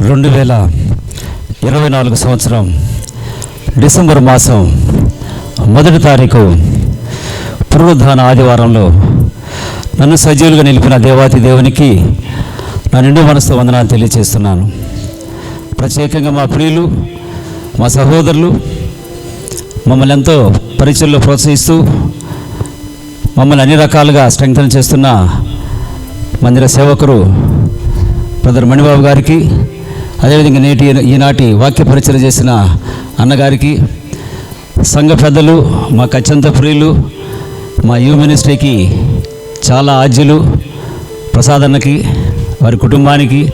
రెండు వేల ఇరవై నాలుగు సంవత్సరం డిసెంబర్ మాసం మొదటి తారీఖు పునరుద్ధాన ఆదివారంలో నన్ను సజీవులుగా నిలిపిన దేవాతి దేవునికి నా నిండు మనసు వందనాలు తెలియజేస్తున్నాను ప్రత్యేకంగా మా ప్రియులు మా సహోదరులు మమ్మల్ని ఎంతో పరిచయంలో ప్రోత్సహిస్తూ మమ్మల్ని అన్ని రకాలుగా స్ట్రెంగ్తన్ చేస్తున్న మందిర సేవకురు బ్రదర్ మణిబాబు గారికి అదేవిధంగా నేటి ఈనాటి వాక్య పరిచయం చేసిన అన్నగారికి సంఘ పెద్దలు మా అత్యంత ప్రియులు మా యూ మినిస్ట్రీకి చాలా ఆజ్యులు ప్రసాదన్నకి వారి కుటుంబానికి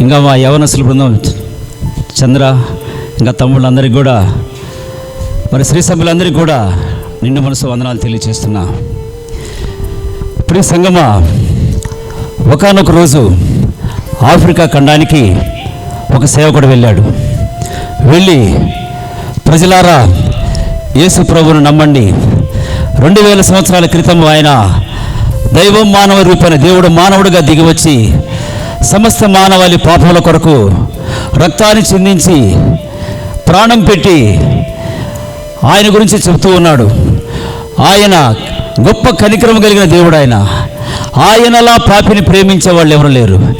ఇంకా మా యవనస్తుల బృందం చంద్ర ఇంకా తమ్ముళ్ళందరికీ కూడా మరి శ్రీ సభ్యులందరికీ కూడా నిండు మనసు వందనాలు తెలియచేస్తున్నా. ప్రియ సంగమ ఒకనొక రోజు ఆఫ్రికా ఖండానికి ఒక సేవకుడు వెళ్ళాడు. వెళ్ళి ప్రజలారా యేసు ప్రభువును నమ్మండి. రెండు వేల సంవత్సరాల క్రితం ఆయన దైవం మానవ రూపాన దేవుడు మానవుడిగా దిగివచ్చి సమస్త మానవాళి పాపముల కొరకు రక్తాన్ని చిందించి ప్రాణం పెట్టి ఆయన గురించి చెబుతూ ఉన్నాడు. ఆయన గొప్ప కనికరం కలిగిన దేవుడు ఆయన. ఆయనలా పాపిని ప్రేమించే వాళ్ళు ఎవరు లేరు.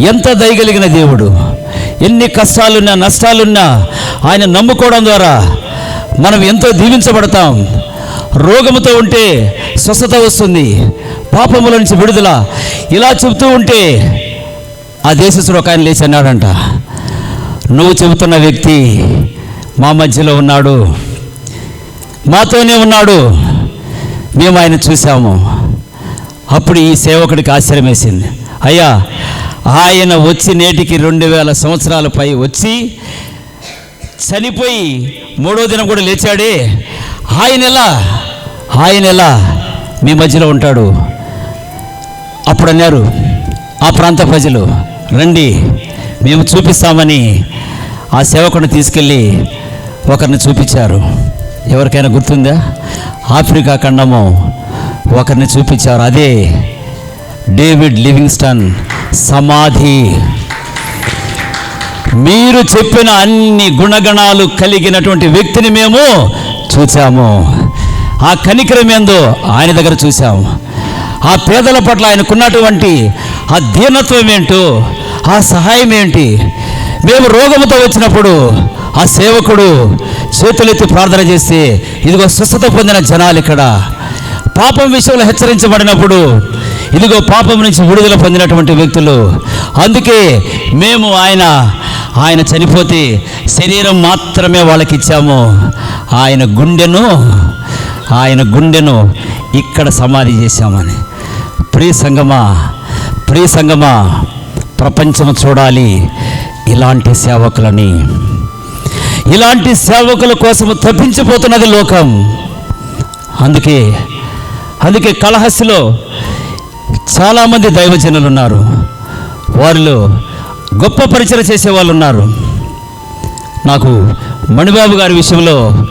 ఎంత దయగలిగిన దేవుడు. ఎన్ని కష్టాలున్నా నష్టాలున్నా ఆయన నమ్ముకోవడం ద్వారా మనం ఎంతో దీవించబడతాం. రోగముతో ఉంటే స్వస్థత వస్తుంది. పాపముల నుంచి విడుదల. ఇలా చెబుతూ ఉంటే ఆ దేశస్తుడు ఒక ఆయన లేచి అన్నాడంట నువ్వు చెబుతున్న వ్యక్తి మా మధ్యలో ఉన్నాడు. మాతోనే ఉన్నాడు. మేము ఆయన చూసాము అప్పుడు ఈ సేవకుడికి ఆశ్చర్యం వేసింది అయ్యా ఆయన వచ్చి నేటికి రెండు వేల సంవత్సరాల పై వచ్చి చనిపోయి మూడో దినం కూడా లేచాడే. ఆయన ఎలా? ఆయన ఎలా? మీ మధ్యలో ఉంటాడు. అప్పుడు అన్నారు ఆ ప్రాంత ప్రజలు రండి మేము చూపిస్తామని ఆ సేవకుని తీసుకెళ్ళి ఒకరిని చూపించారు. ఎవరికైనా గుర్తుందా? ఆఫ్రికా ఖండము ఒకరిని చూపించారు. అదే డేవిడ్ లివింగ్స్టన్ సమాధి. మీరు చెప్పిన అన్ని గుణగణాలు కలిగినటువంటి వ్యక్తిని మేము చూసాము ఆ కనికరం ఏందో ఆయన దగ్గర చూసాము ఆ పేదల పట్ల ఆయనకున్నటువంటి ఆ దీనత్వం ఏంటో ఆ సహాయం ఏంటి? మేము రోగముతో వచ్చినప్పుడు ఆ సేవకుడు చేతులెత్తి ప్రార్థన చేస్తే ఇదిగో స్వస్థత పొందిన జనాలు ఇక్కడ. పాపం విషయంలో హెచ్చరించబడినప్పుడు ఇదిగో పాపం నుంచి విడుదల పొందినటువంటి వ్యక్తులు. అందుకే మేము ఆయన ఆయన చనిపోతే శరీరం మాత్రమే వాళ్ళకి ఇచ్చాము ఆయన గుండెను ఆయన గుండెను ఇక్కడ సమాధి చేశామని. ప్రియ సంగమా ప్రియ సంగమా ప్రపంచం చూడాలి ఇలాంటి సేవకులని. ఇలాంటి సేవకుల కోసం తప్పించిపోతున్నది లోకం. అందుకే అందుకే కలహస్సులో చాలామంది దైవజనులు ఉన్నారు. వారిలో గొప్ప పరిచయం చేసే వాళ్ళు ఉన్నారు. నాకు మణిబాబు గారి విషయంలో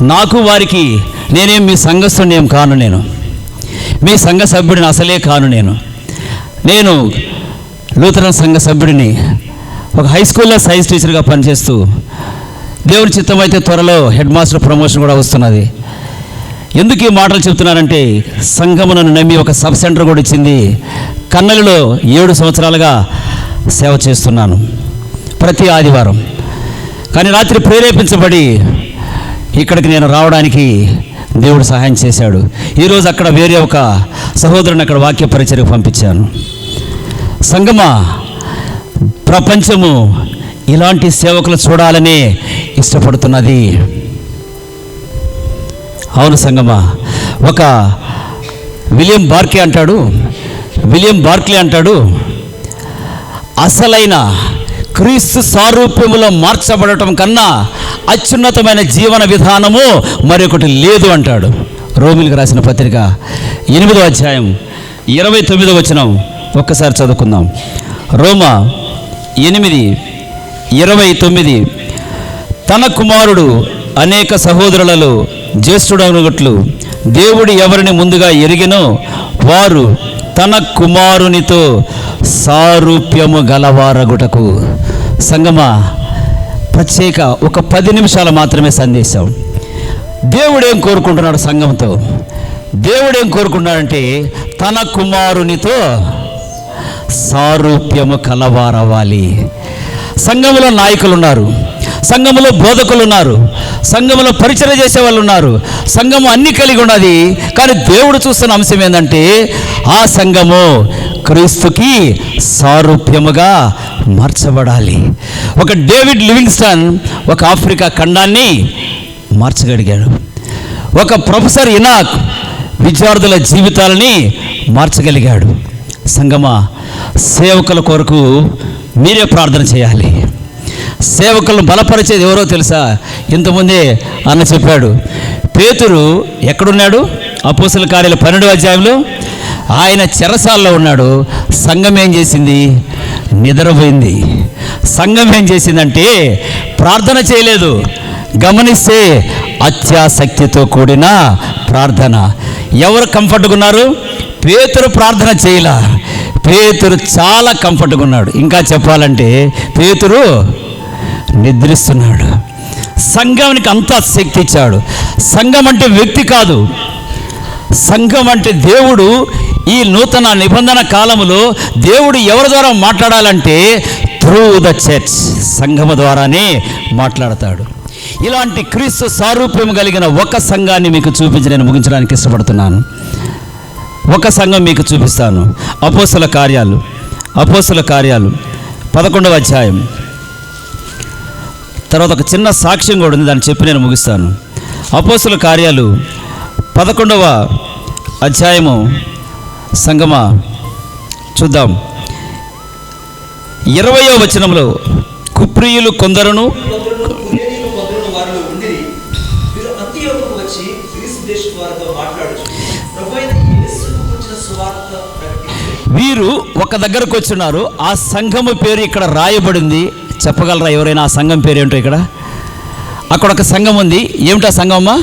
నాకు వారికి నేనేం మీ సంఘస్థుని కాను నేను. మీ సంఘ సభ్యుడిని అసలే కాను నేను. నేను లూథరన్ సంఘ సభ్యుడిని ఒక హై స్కూల్లో సైన్స్ టీచర్గా పనిచేస్తూ దేవుని చిత్తం అయితే త్వరలో హెడ్ మాస్టర్ ప్రమోషన్ కూడా వస్తున్నది. ఎందుకు ఈ మాటలు చెప్తున్నానంటే సంఘమునను నమ్మి ఒక సబ్ సెంటర్ కూడా ఇచ్చింది. కన్నలిలో ఏడు సంవత్సరాలుగా సేవ చేస్తున్నాను. ప్రతి ఆదివారం. కానీ రాత్రి ప్రేరేపించబడి ఇక్కడికి నేను రావడానికి దేవుడు సహాయం చేశాడు. ఈరోజు అక్కడ వేరే ఒక సహోదరుని అక్కడ వాక్య పరిచయకు పంపించాను. సంగమ ప్రపంచము ఇలాంటి సేవకులు చూడాలనే ఇష్టపడుతున్నది. అవును సంగమా. ఒక విలియం బార్కే అంటాడు. విలియం బార్క్లే అంటాడు అసలైన క్రీస్తు సారూప్యములో మార్చబడటం కన్నా అత్యున్నతమైన జీవన విధానము మరొకటి లేదు అంటాడు. రోమిలకు రాసిన పత్రిక ఎనిమిదో అధ్యాయం ఇరవై తొమ్మిదో వచనం ఒక్కసారి చదువుకుందాం. రోమా ఎనిమిది ఇరవై తొమ్మిది తన కుమారుడు అనేక సహోదరులలో జ్యేష్ఠుడనుగట్లు దేవుడు ఎవరిని ముందుగా ఎరిగినో వారు తన కుమారునితో సారూప్యము గలవారగుటకు. సంగమా ప్రత్యేక ఒక పది నిమిషాలు మాత్రమే సందేశం. దేవుడేం కోరుకుంటున్నాడు సంఘంతో దేవుడేం కోరుకుంటున్నాడంటే తన కుమారునితో సారూప్యము కలవారవ్వాలి. సంఘములో నాయకులు ఉన్నారు సంఘములో బోధకులు ఉన్నారు సంఘములో పరిచయం చేసే వాళ్ళు ఉన్నారు సంఘము అన్ని కలిగి ఉన్నది. కానీ దేవుడు చూస్తున్న అంశం ఏంటంటే ఆ సంఘము క్రీస్తుకి సారూప్యముగా మార్చబడాలి. ఒక డేవిడ్ లివింగ్స్టన్ ఒక ఆఫ్రికా ఖండాన్ని మార్చగలిగాడు. ఒక ప్రొఫెసర్ ఇనాక్ విద్యార్థుల జీవితాలని మార్చగలిగాడు. సంగమా సేవకుల కొరకు మీరే ప్రార్థన చేయాలి. సేవకులను బలపరిచేది ఎవరో తెలుసా? ఇంతకుముందే అన్న చెప్పాడు పేతురు ఎక్కడున్నాడు? అపోసల కార్యాల పన్నెండు అధ్యాయంలో ఆయన చెరసాల్లో ఉన్నాడు. సంఘం ఏం చేసింది? నిద్రపోయింది. సంఘం ఏం చేసిందంటే ప్రార్థన చేయలేదు. గమనిస్తే అత్యాసక్తితో కూడిన ప్రార్థన. ఎవరు కంఫర్ట్గా ఉన్నారు? పేతురు ప్రార్థన చేయలా. పేతురు చాలా కంఫర్ట్గా ఉన్నాడు. ఇంకా చెప్పాలంటే పేతురు నిద్రిస్తున్నాడు. సంఘానికి అంతా శక్తి ఇచ్చాడు. సంఘం అంటే వ్యక్తి కాదు. సంఘం అంటే దేవుడు ఈ నూతన నిబంధన కాలంలో దేవుడు ఎవరి ద్వారా మాట్లాడాలంటే త్రూ ద చర్చ్ సంఘము ద్వారానే మాట్లాడతాడు. ఇలాంటి క్రీస్తు సారూప్యం కలిగిన ఒక సంఘాన్ని మీకు చూపించి నేను ముగించడానికి ఇష్టపడుతున్నాను. ఒక సంఘం మీకు చూపిస్తాను. అపోసల కార్యాలు అపోసల కార్యాలు పదకొండవ అధ్యాయం. తర్వాత ఒక చిన్న సాక్ష్యం కూడా ఉంది దాన్ని చెప్పి నేను ముగిస్తాను. అపోసుల కార్యాలు పదకొండవ అధ్యాయము సంగమ చూద్దాం. ఇరవయో వచనంలో కుప్రియులు కొందరును వీరు వీరు ఒక దగ్గరకు వచ్చున్నారు ఆ సంఘము పేరు ఇక్కడ రాయబడింది. చెప్పగలరా ఎవరైనా ఆ సంఘం పేరు ఇక్కడ? అక్కడ ఒక సంఘం ఉంది. ఏమిటా అమ్మా?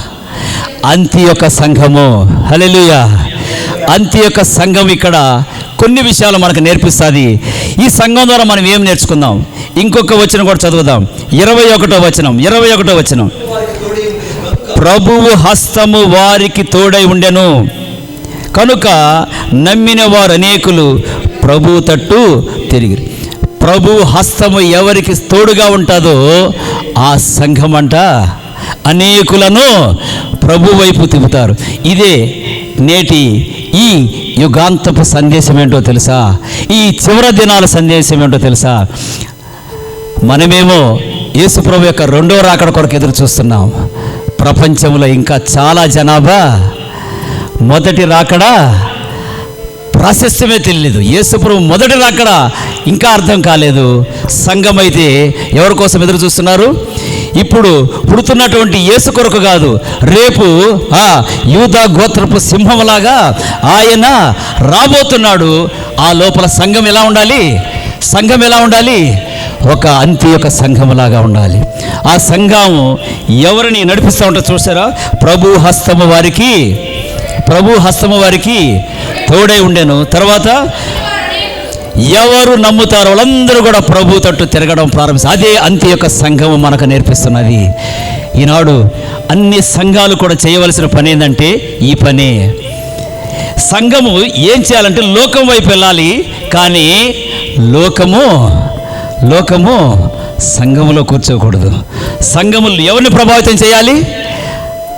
అంతి యొక్క సంఘము. హలెలుయ అంతి యొక్క సంఘం ఇక్కడ కొన్ని విషయాలు మనకు నేర్పిస్తుంది. ఈ సంఘం ద్వారా మనం ఏం నేర్చుకుందాం? ఇంకొక వచనం కూడా చదువుదాం. ఇరవై ఒకటో వచనం. ఇరవై ఒకటో వచనం. ప్రభువు హస్తము వారికి తోడై ఉండెను. కనుక నమ్మిన వారు అనేకులు ప్రభు తట్టు తిరిగి ప్రభు హస్తము ఎవరికి తోడుగా ఉంటుందో ఆ సంఘం అంట అనేకులను ప్రభు వైపు తిప్పుతారు. ఇదే నేటి ఈ యుగాంతపు సందేశం ఏంటో తెలుసా? ఈ చివరి దినాల సందేశం ఏంటో తెలుసా? మనమేమో యేసుప్రభు యొక్క రెండో రాకడ కొరకు ఎదురు చూస్తున్నాం. ప్రపంచంలో ఇంకా చాలా జనాభా. మొదటి రాకడా ప్రాశస్త్యమే తెలియదు యేసుప్రభు మొదటిది అక్కడ ఇంకా అర్థం కాలేదు. సంఘం అయితే ఎవరి కోసం ఎదురు చూస్తున్నారు? ఇప్పుడు పుడుతున్నటువంటి యేసు కొరకు కాదు. రేపు ఆ యూదా గోత్రపు సింహంలాగా ఆయన రాబోతున్నాడు. ఆ లోపల సంఘం ఎలా ఉండాలి? సంఘం ఎలా ఉండాలి? ఒక అంతి యొక్క సంఘములాగా ఉండాలి. ఆ సంఘము ఎవరిని నడిపిస్తూ ఉంటారు చూసారా ప్రభు హస్తము వారికి ప్రభు హస్తము వారికి తోడై ఉండెను. తర్వాత ఎవరు నమ్ముతారో వాళ్ళందరూ కూడా ప్రభు తట్టు తిరగడం ప్రారంభిస్తారు అదే అంత్య యొక్క సంఘము మనకు నేర్పిస్తున్నది. ఈనాడు అన్ని సంఘాలు కూడా చేయవలసిన పని ఏంటంటే ఈ పనే. సంఘము ఏం చేయాలంటే లోకం వైపు వెళ్ళాలి. కానీ లోకము లోకము సంఘములో కూర్చోకూడదు. సంఘములు ఎవరిని ప్రభావితం చేయాలి?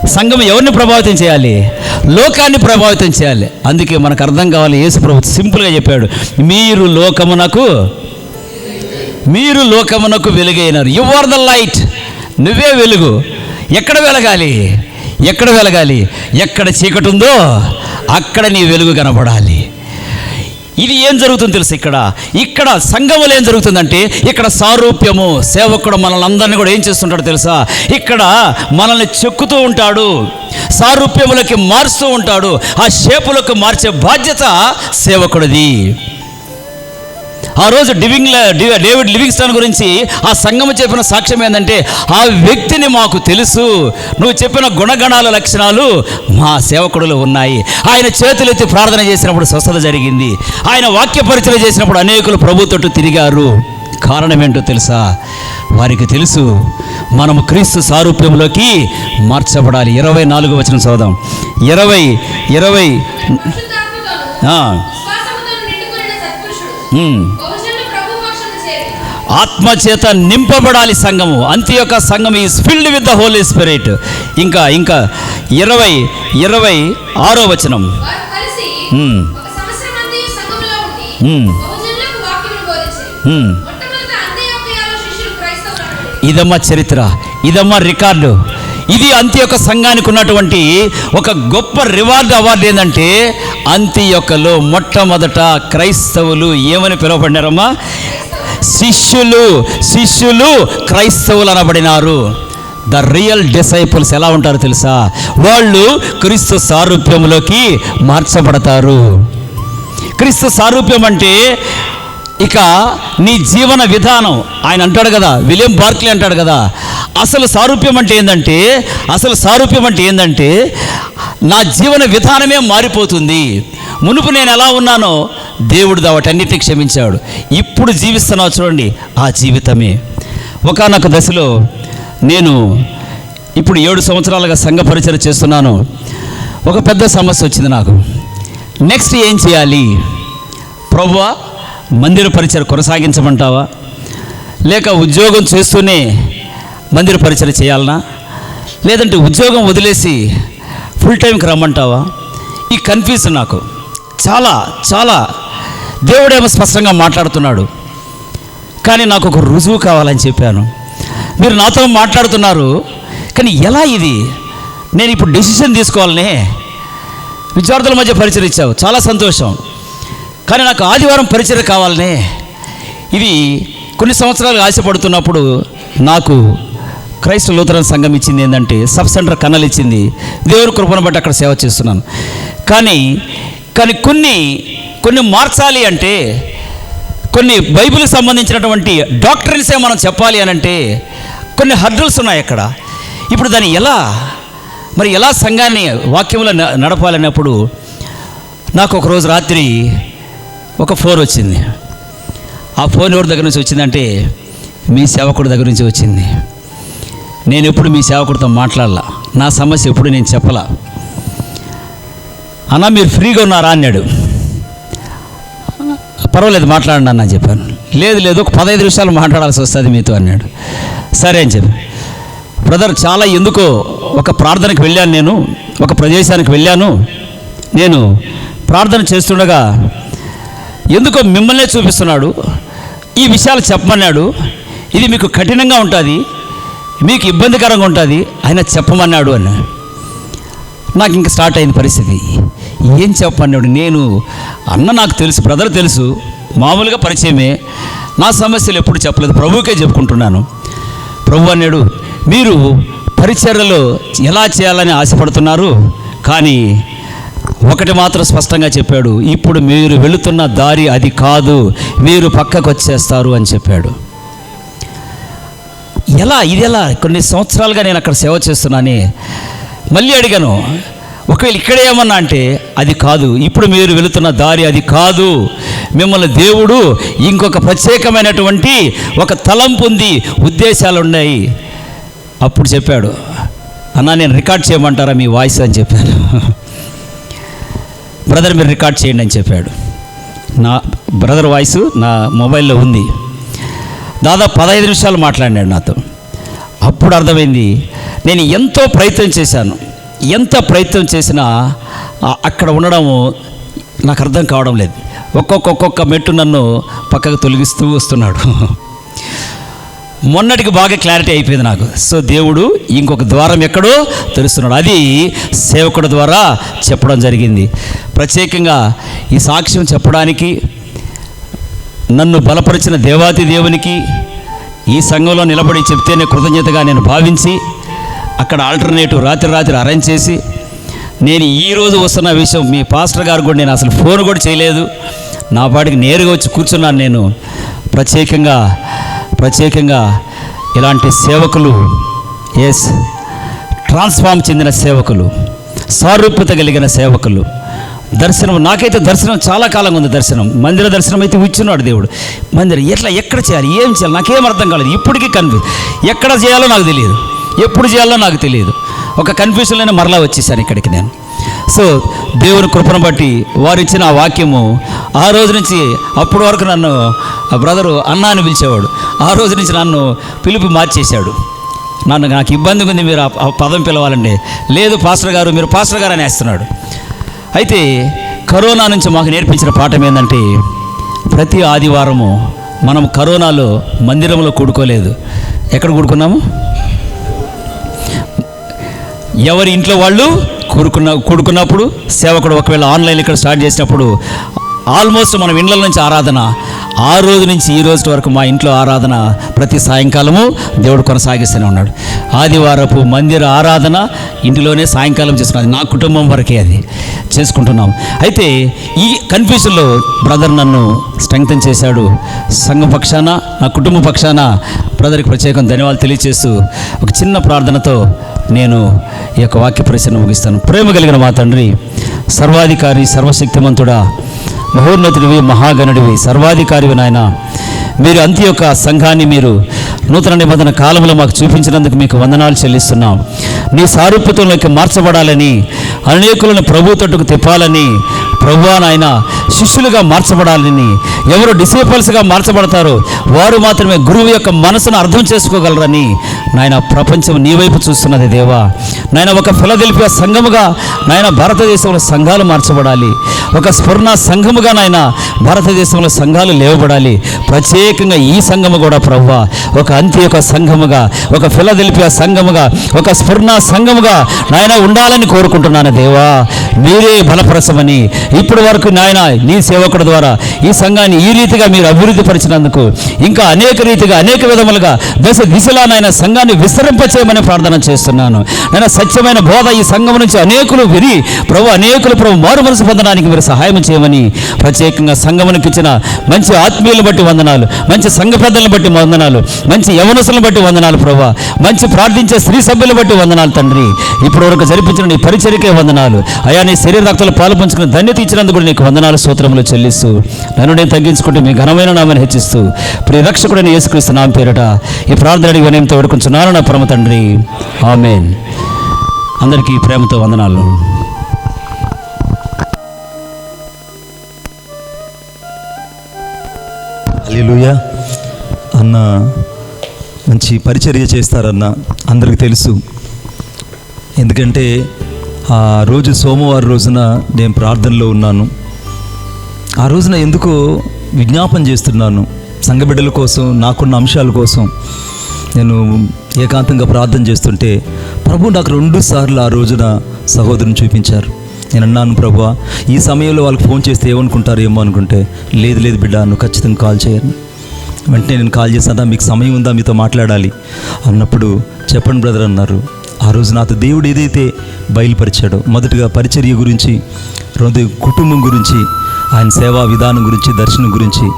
సంఘం ఎవరిని ప్రభావితం చేయాలి? లోకాన్ని ప్రభావితం చేయాలి. అందుకే మనకు అర్థం కావాలి యేసు ప్రభు సింపుల్గా చెప్పాడు మీరు లోకమునకు మీరు లోకమునకు వెలుగైనారు యు ఆర్ ద లైట్ నువ్వే వెలుగు. ఎక్కడ వెలగాలి? ఎక్కడ వెలగాలి? ఎక్కడ చీకటి ఉందో అక్కడ నీ వెలుగు కనపడాలి ఇది ఏం జరుగుతుంది తెలుసు ఇక్కడ? ఇక్కడ సంఘములో ఏం జరుగుతుందంటే ఇక్కడ సారూప్యము సేవకుడు మనల్ని అందరినీ కూడా ఏం చేస్తుంటాడు తెలుసా? ఇక్కడ మనల్ని చెక్కుతూ ఉంటాడు సారూప్యములకి మారుస్తూ ఉంటాడు ఆ షేపులకు మార్చే బాధ్యత సేవకుడిది. ఆ రోజు డివింగ్ డేవిడ్ లివింగ్స్టన్ గురించి ఆ సంఘము చెప్పిన సాక్ష్యం ఏంటంటే ఆ వ్యక్తిని మాకు తెలుసు. నువ్వు చెప్పిన గుణగణాల లక్షణాలు మా సేవకుడులో ఉన్నాయి. ఆయన చేతులెత్తి ప్రార్థన చేసినప్పుడు స్వస్థత జరిగింది. ఆయన వాక్య పరిచయం చేసినప్పుడు అనేకులు ప్రభుత్వట్టు తిరిగారు. కారణం ఏంటో తెలుసా? వారికి తెలుసు మనము క్రీస్తు సారూప్యంలోకి మార్చబడాలి. ఇరవై నాలుగు వచనం సోదం ఇరవై ఇరవై ఆత్మచేత నింపబడాలి సంఘము. అంత్య యొక్క సంఘం is filled with the Holy Spirit ఇంకా ఇంకా ఇరవై ఇరవై ఆరో వచనం. ఇదమ్మా చరిత్ర ఇదమ్మా రికార్డు. ఇది అంత్య యొక్క సంఘానికి ఉన్నటువంటి ఒక గొప్ప రివార్డ్ అవార్డు ఏంటంటే అంత్యొక్కలో మొట్టమొదట క్రైస్తవులు ఏమని పిలువబడినారమ్మా? శిష్యులు శిష్యులు క్రైస్తవులు అనబడినారు. ద రియల్ డిసైపుల్స్ ఎలా ఉంటారో తెలుసా? వాళ్ళు క్రీస్తు సారూప్యంలోకి మార్చబడతారు. క్రీస్తు సారూప్యం అంటే ఇక నీ జీవన విధానం. ఆయన అంటాడు కదా విలియం బార్క్లీ అంటాడు కదా. అసలు సారూప్యం అంటే ఏంటంటే అసలు సారూప్యం అంటే ఏంటంటే నా జీవన విధానమే మారిపోతుంది. మునుపు నేను ఎలా ఉన్నానో దేవుడు వాటన్నిటిని క్షమించాడు. ఇప్పుడు జీవిస్తున్నావు చూడండి ఆ జీవితమే. ఒకానొక దశలో నేను ఇప్పుడు ఏడు సంవత్సరాలుగా సంఘ పరిచయం చేస్తున్నాను. ఒక పెద్ద సమస్య వచ్చింది నాకు. నెక్స్ట్ ఏం చేయాలి? ప్రభువా మందిర పరిచయం కొనసాగించమంటావా? లేక ఉద్యోగం చేస్తూనే మందిర పరిచయం చేయాలనా? లేదంటే ఉద్యోగం వదిలేసి ఫుల్ టైంకి రమ్మంటావా? ఈ కన్ఫ్యూజన్ నాకు. చాలా చాలా. దేవుడేమో స్పష్టంగా మాట్లాడుతున్నాడు. కానీ నాకు ఒక రుజువు కావాలని చెప్పాను. మీరు నాతో మాట్లాడుతున్నారు. కానీ ఎలా ఇది? నేను ఇప్పుడు డెసిషన్ తీసుకోవాలనే విద్యార్థుల మధ్య పరిచయం ఇచ్చావు. చాలా సంతోషం. కానీ నాకు ఆదివారం పరిచయం కావాలనే ఇది కొన్ని సంవత్సరాలు ఆశపడుతున్నప్పుడు నాకు క్రైస్తవ లూథరన్ సంఘం ఇచ్చింది ఏంటంటే సబ్ సెంటర్ కన్నలు ఇచ్చింది. దేవుని కృపను బట్టి అక్కడ సేవ చేస్తున్నాను. కానీ కానీ కొన్ని కొన్ని మార్చాలి అంటే కొన్ని బైబిల్కి సంబంధించినటువంటి డాక్టర్సే మనం చెప్పాలి అని అంటే కొన్ని హర్డల్స్ ఉన్నాయి అక్కడ. ఇప్పుడు దాన్ని ఎలా మరి ఎలా సంఘాన్ని వాక్యంలో న- నడపాలన్నప్పుడు నాకు ఒకరోజు రాత్రి ఒక ఫోన్ వచ్చింది. ఆ ఫోన్ ఎవరి దగ్గర నుంచి వచ్చిందంటే మీ సేవకుడి దగ్గర నుంచి వచ్చింది. నేను ఎప్పుడు మీ సేవకుడితో మాట్లాడాల? నా సమస్య ఎప్పుడు నేను చెప్పలా? అన్న మీరు ఫ్రీగా ఉన్నారా? అన్నాడు. పర్వాలేదు మాట్లాడండి అన్న చెప్పాను. లేదు లేదు ఒక పదహైదు నిమిషాలు మాట్లాడాల్సి వస్తుంది మీతో అన్నాడు. సరే అని చెప్పి బ్రదర్ చాలా ఎందుకో ఒక ప్రార్థనకు వెళ్ళాను నేను ఒక ప్రదేశానికి వెళ్ళాను. నేను ప్రార్థన చేస్తుండగా ఎందుకో మిమ్మల్నే చూపిస్తున్నాడు. ఈ విషయాలు చెప్పమన్నాడు. ఇది మీకు కఠినంగా ఉంటుంది. మీకు ఇబ్బందికరంగా ఉంటుంది ఆయన చెప్పమన్నాడు అని నాకు ఇంకా స్టార్ట్ అయిన పరిస్థితి. ఏం చెప్పన్నాడు నేను అన్న నాకు తెలుసు బ్రదర్ తెలుసు మామూలుగా పరిచయమే. నా సమస్యలు ఎప్పుడు చెప్పలేదు ప్రభువుకే చెప్పుకుంటున్నాను. ప్రభు అన్నాడు మీరు పరిచర్యలో ఎలా చేయాలని ఆశపడుతున్నారు? కానీ ఒకటి మాత్రం స్పష్టంగా చెప్పాడు ఇప్పుడు మీరు వెళుతున్న దారి అది కాదు మీరు పక్కకు వచ్చేస్తారు అని చెప్పాడు. ఎలా ఇది ఎలా? కొన్ని సంవత్సరాలుగా నేను అక్కడ సేవ చేస్తున్నాను. మళ్ళీ అడిగాను ఒకవేళ ఇక్కడ ఏమన్నా అంటే అది కాదు. ఇప్పుడు మీరు వెళుతున్న దారి అది కాదు. మిమ్మల్ని దేవుడు ఇంకొక ప్రత్యేకమైనటువంటి ఒక తలంపు ఉంది ఉద్దేశాలు ఉన్నాయి. అప్పుడు చెప్పాడు అన్నా నేను రికార్డ్ చేయమంటారా మీ వాయిస్? అని చెప్పాను బ్రదర్ మీరు రికార్డ్ చేయండి అని చెప్పాడు. నా బ్రదర్ వాయిస్ నా మొబైల్లో ఉంది. దాదాపు పదహైదు నిమిషాలు మాట్లాడినాడు నాతో. అప్పుడు అర్థమైంది నేను ఎంతో ప్రయత్నం చేశాను. ఎంత ప్రయత్నం చేసినా అక్కడ ఉండడము నాకు అర్థం కావడం లేదు. ఒక్కొక్క ఒక్కొక్క మెట్టు నన్ను పక్కకు తొలగిస్తూ వస్తున్నాడు. మొన్నటికి బాగా క్లారిటీ అయిపోయింది నాకు. సో దేవుడు ఇంకొక ద్వారం ఎక్కడో తెలుస్తున్నాడు అది సేవకుడు ద్వారా చెప్పడం జరిగింది. ప్రత్యేకంగా ఈ సాక్ష్యం చెప్పడానికి నన్ను బలపరిచిన దేవాతి దేవునికి ఈ సంఘంలో నిలబడి చెప్తేనే కృతజ్ఞతగా నేను భావించి అక్కడ ఆల్టర్నేటివ్ రాత్రి రాత్రి అరేంజ్ చేసి నేను ఈ రోజు వస్తున్న విషయం మీ పాస్టర్ గారు కూడా నేను అసలు ఫోన్ కూడా చేయలేదు. నా పాటికి నేరుగా వచ్చి కూర్చున్నాను నేను. ప్రత్యేకంగా ప్రత్యేకంగా ఇలాంటి సేవకులు ఎస్ ట్రాన్స్ఫార్మ్ చెందిన సేవకులు సారూప్యత కలిగిన సేవకులు. దర్శనం నాకైతే దర్శనం చాలా కాలంగా ఉంది దర్శనం. మందిర దర్శనం అయితే కూర్చున్నాడు దేవుడు. మందిరం ఎట్లా ఎక్కడ చేయాలి ఏం చేయాలి నాకేం అర్థం కాలేదు. ఇప్పటికీ కన్ఫ్యూజ్ ఎక్కడ చేయాలో నాకు తెలియదు. ఎప్పుడు చేయాలో నాకు తెలియదు. ఒక కన్ఫ్యూజన్లోనే మరలా వచ్చేసాను ఇక్కడికి నేను. సో దేవుని కృపను బట్టి వారు ఇచ్చిన ఆ వాక్యము ఆ రోజు నుంచి అప్పటి వరకు నన్ను ఆ బ్రదరు అన్న అని పిలిచేవాడు. ఆ రోజు నుంచి నన్ను పిలుపు మార్చేశాడు. నన్ను నాకు ఇబ్బందిగా ఉంది మీరు ఆ- ఆ పదం పిలవాలండి లేదు పాస్టర్ గారు మీరు పాస్టర్ గారు అని వేస్తున్నాడు అయితే కరోనా నుంచి మాకు నేర్పించిన పాఠం ఏంటంటే ప్రతి ఆదివారము మనం కరోనాలో మందిరంలో కూడుకోలేదు. ఎక్కడ కూడుకున్నాము? ఎవరి ఇంట్లో వాళ్ళు కూడుకున్న కూడుకున్నప్పుడు సేవకుడు ఒకవేళ ఆన్లైన్ ఇక్కడ స్టార్ట్ చేసినప్పుడు ఆల్మోస్ట్ మనం ఇండ్ల నుంచి ఆరాధన ఆ రోజు నుంచి ఈ రోజు వరకు మా ఇంట్లో ఆరాధన ప్రతి సాయంకాలము దేవుడు కొనసాగిస్తూనే ఉన్నాడు. ఆదివారపు మందిర ఆరాధన ఇంటిలోనే సాయంకాలం చేసుకున్నది నా కుటుంబం వరకే అది చేసుకుంటున్నాం. అయితే ఈ కన్ఫ్యూజన్లో బ్రదర్ నన్ను స్ట్రెంగ్తన్ చేశాడు. సంఘ పక్షాన నా కుటుంబ పక్షాన బ్రదర్కి ప్రత్యేకం ధన్యవాదాలు తెలియజేస్తూ ఒక చిన్న ప్రార్థనతో నేను ఈ యొక్క వాక్య ప్రశ్న ముగిస్తాను. ప్రేమ కలిగిన మా తండ్రి సర్వాధికారి సర్వశక్తిమంతుడా మహోన్నతుడివి మహాగణుడివి సర్వాధికారివి నాయన. మీరు అంత్య యొక్క సంఘాన్ని మీరు నూతన నిబంధన కాలంలో మాకు చూపించినందుకు మీకు వందనాలు చెల్లిస్తున్నాం. నీ సారూప్యతంలోకి మార్చబడాలని అనేకులను ప్రభు తట్టుకు తిప్పాలని ప్రభు నాయన శిష్యులుగా మార్చబడాలని ఎవరు డిసేబుల్స్గా మార్చబడతారో వారు మాత్రమే గురువు యొక్క మనసును అర్థం చేసుకోగలరని నాయన ప్రపంచం నీ వైపు చూస్తున్నది దేవా. నాయన ఒక ఫిలదెల్పియా సంఘముగా నాయన భారతదేశంలో సంఘాలు మార్చబడాలి. ఒక స్ఫురణ సంఘముగా నాయన భారతదేశంలో సంఘాలు లేవబడాలి. ప్రత్యేకంగా ఈ సంఘము కూడా ప్రవ్వ. ఒక అంత్య ఒక సంఘముగా ఒక ఫిలదెల్ఫియా సంఘముగా ఒక స్ఫురణ సంఘముగా నాయన ఉండాలని కోరుకుంటున్నాను దేవా. మీరే బలపరచమని ఇప్పటి వరకు నాయన నీ సేవకుడు ద్వారా ఈ సంఘాన్ని ఈ రీతిగా మీరు అభివృద్ధి పరిచినందుకు ఇంకా అనేక రీతిగా అనేక విధములుగా దశ దిశలా నాయన సంఘాన్ని విస్తరింపచేయమని ప్రార్థన చేస్తున్నాను. నేను సత్యమైన బోధ ఈ సంఘం నుంచి అనేకులు విని ప్రభు అనేకులు ప్రభు మారు మనసు పొందడానికి మీరు సహాయం చేయమని ప్రత్యేకంగా సంఘమునికి ఇచ్చిన మంచి ఆత్మీయులను బట్టి వందనాలు మంచి సంఘ పెద్దలను బట్టి వందనాలు మంచి యవనసులను బట్టి వందనాలు ప్రభా. మంచి ప్రార్థించే స్త్రీ సభ్యులను బట్టి వందనాలు తండ్రి. ఇప్పటి వరకు జరిపించిన నీ పరిచరికే వందనాలు. అయా నీ శరీర రక్తాలు పాలు పంచుకుని ధన్యత ఇచ్చినందుకు కూడా నీకు వందనాలు సూత్రములు చెల్లిస్తూ నన్ను నేను తగ్గించుకుంటూ మీ ఘనమైన నామని హెచ్చిస్తూ ప్రియ రక్షకుడని యేసుక్రీస్తు నామ పేరట ఈ ప్రార్థన అడిగి వినయంతో వేడుకుంటున్నాను నా పరమ తండ్రి. ఆమెన్. అందరికీ ప్రేమతో వందనాలు. హల్లెలూయా. అన్న మంచి పరిచర్య చేస్తారన్న అందరికి తెలుసు. ఎందుకంటే ఆ రోజు సోమవారం రోజున నేను ప్రార్థనలో ఉన్నాను. ఆ రోజున ఎందుకో విజ్ఞాపన చేస్తున్నాను. సంఘబిడ్డల కోసం నాకున్న అంశాల కోసం. నేను ఏకాంతంగా ప్రార్థన చేస్తుంటే ప్రభు నాకు రెండు సార్లు ఆ రోజున సహోదరుని చూపించారు. నేను అన్నాను ప్రభు ఈ సమయంలో వాళ్ళకి ఫోన్ చేస్తే ఏమనుకుంటారు ఏమో అనుకుంటే లేదు లేదు బిడ్డ నువ్వు ఖచ్చితంగా కాల్ చేయను. వెంటనే నేను కాల్ చేసినా మీకు సమయం ఉందా మీతో మాట్లాడాలి? అన్నప్పుడు చెప్పండి బ్రదర్ అన్నారు. ఆ రోజు నాతో దేవుడు ఏదైతే బయలుపరిచాడో మొదటగా పరిచర్య గురించి రెండు కుటుంబం గురించి ఆయన సేవా విధానం గురించి దర్శనం గురించి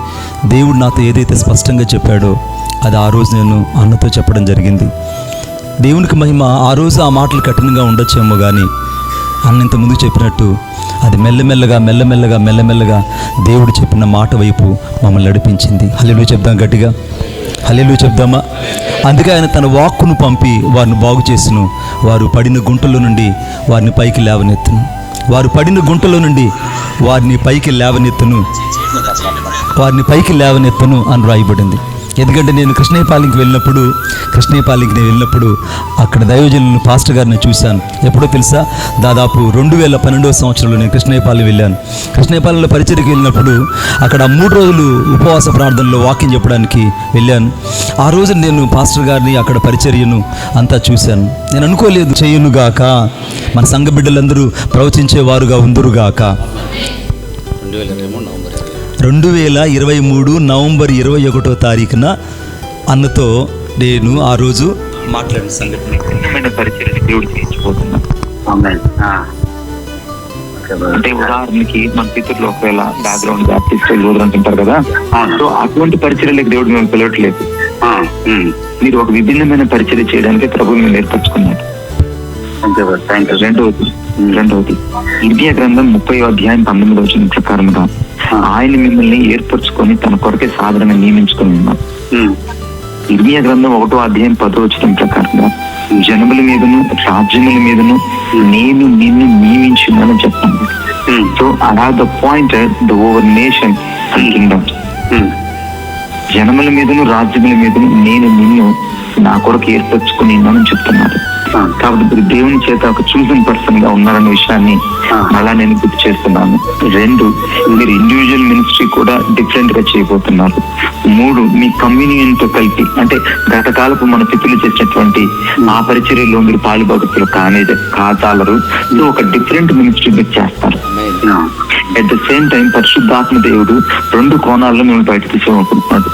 దేవుడు నాతో ఏదైతే స్పష్టంగా చెప్పాడో అది ఆ రోజు నేను అన్నతో చెప్పడం జరిగింది. దేవునికి మహిమ ఆ రోజు ఆ మాటలు కఠినంగా ఉండొచ్చేమో కానీ అన్న ఇంతకుముందు చెప్పినట్టు అది మెల్లమెల్లగా మెల్లమెల్లగా మెల్లమెల్లగా దేవుడు చెప్పిన మాట వైపు మమ్మల్ని నడిపించింది. హల్లెలు చెప్దాం గట్టిగా. హల్లెలు చెప్దామా? అందుకే ఆయన తన వాక్కును పంపి వారిని బాగు చేసును. వారు పడిన గుంటలో నుండి వారిని పైకి లేవనెత్తును. వారు పడిన గుంటలో నుండి వారిని పైకి లేవనెత్తును. వారిని పైకి లేవనెత్తును అని రాయబడింది. ఎందుకంటే నేను కృష్ణయ్యపాలెంకి వెళ్ళినప్పుడు కృష్ణయ్యపాలెంకి నేను వెళ్ళినప్పుడు అక్కడ దైవజనులను పాస్టర్ గారిని చూశాను. ఎప్పుడో తెలుసా? దాదాపు రెండు వేల పన్నెండవ సంవత్సరంలో నేను కృష్ణయ్యపాలెం వెళ్ళాను. కృష్ణయ్యపాలెంలో పరిచయకి వెళ్ళినప్పుడు అక్కడ మూడు రోజులు ఉపవాస ప్రార్థనలో వాక్యం చెప్పడానికి వెళ్ళాను. ఆ రోజు నేను పాస్టర్ గారిని అక్కడ పరిచర్యను అంతా చూశాను. నేను అనుకోలేదు చేయనుగాక మన సంఘ బిడ్డలందరూ ప్రవచించేవారుగా ఉందరుగాక. రెండు వేల ఇరవై మూడు నవంబర్ ఇరవై ఒకటో తారీఖున అన్నతో నేను ఆ రోజు మాట్లాడిన సంఘటన. పరిచయం అంటే ఉదాహరణకి మన పితృలు ఒకవేళ బ్యాక్గ్రౌండ్ బ్యాప్టిస్ట్ అంటుంటారు కదా సో అటువంటి పరిచర్యలకు దేవుడు మేము పిలవట్లేదు. మీరు ఒక విభిన్నమైన పరిచర్య చేయడానికి ప్రభు మేము నేర్పరచుకున్నాడు రెండవది రెండవది. ఇర్మియా గ్రంథం ముప్పై అధ్యాయం పంతొమ్మిది వచ్చిన ప్రకారముగా ఆయన మిమ్మల్ని ఏర్పరచుకొని తన కొరకే సాధనగా నియమించుకొని ఉన్నారు ఇర్మియా గ్రంథం ఒకటో అధ్యాయం పదో వచ్చిన ప్రకారంగా జనముల మీదను రాజ్యముల మీదను నేను నిన్ను నియమించున్నాను చెప్పాను so have the point the over nation and kingdom జనముల మీదను రాజ్యముల మీదను నేను నిన్ను నా కొరకు ఏర్పరచుకుని ఉన్నానని చెప్తున్నాడు కాబట్టి ఇప్పుడు దేవుని చేత ఒక చూసిన పర్సన్గా ఉన్నారన్న విషయాన్ని మళ్ళా నేను గుర్తు చేస్తున్నాను. రెండు మీరు ఇండివిజువల్ మినిస్ట్రీ కూడా డిఫరెంట్గా చేయబోతున్నారు. మూడు మీ కమ్యూనియన్తో కలిపి అంటే గతకాలపు మన పితులు చేసినటువంటి ఆ పరిచర్యలో మీరు పాలుభాగతులు కానే కాచాలరు సో ఒక డిఫరెంట్ మినిస్ట్రీ మీరు చేస్తారు. అట్ ద సేమ్ టైం పరిశుద్ధాత్మ దేవుడు రెండు కోణాల్లో మేము బయట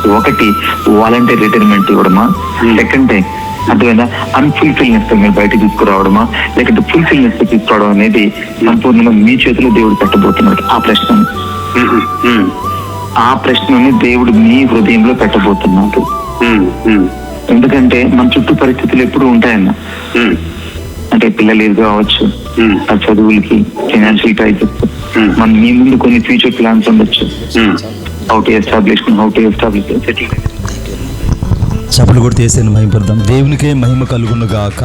ఒకటి వాలంటీర్ రిటైర్మెంట్ ఇవ్వడమా? సెకండ్ టైం అర్థమైందా? అన్ఫుల్ఫిల్నెస్ మీరు బయట తీసుకురావడమా? లేకపోతే ఫుల్ఫిల్నెస్ తీసుకురావడం అనేది సంపూర్ణంగా మీ చేతిలో దేవుడు పెట్టబోతున్నాడు. ఆ ప్రశ్న ఆ ప్రశ్నని దేవుడు మీ హృదయంలో పెట్టబోతున్నాడు. ఎందుకంటే మన చుట్టూ పరిస్థితులు ఎప్పుడు ఉంటాయన్న. అంటే పిల్లలు ఏది కావచ్చు ఆ చదువులకి ఫైనాన్షియల్ క్రైసిస్ మన మీ ముందు కొన్ని ఫ్యూచర్ ప్లాన్స్ ఉండొచ్చు. How to establish how to establish settle చప్పలు కొడితే వేసాను మహిమపడదాం దేవునికే మహిమ కలుగును గాక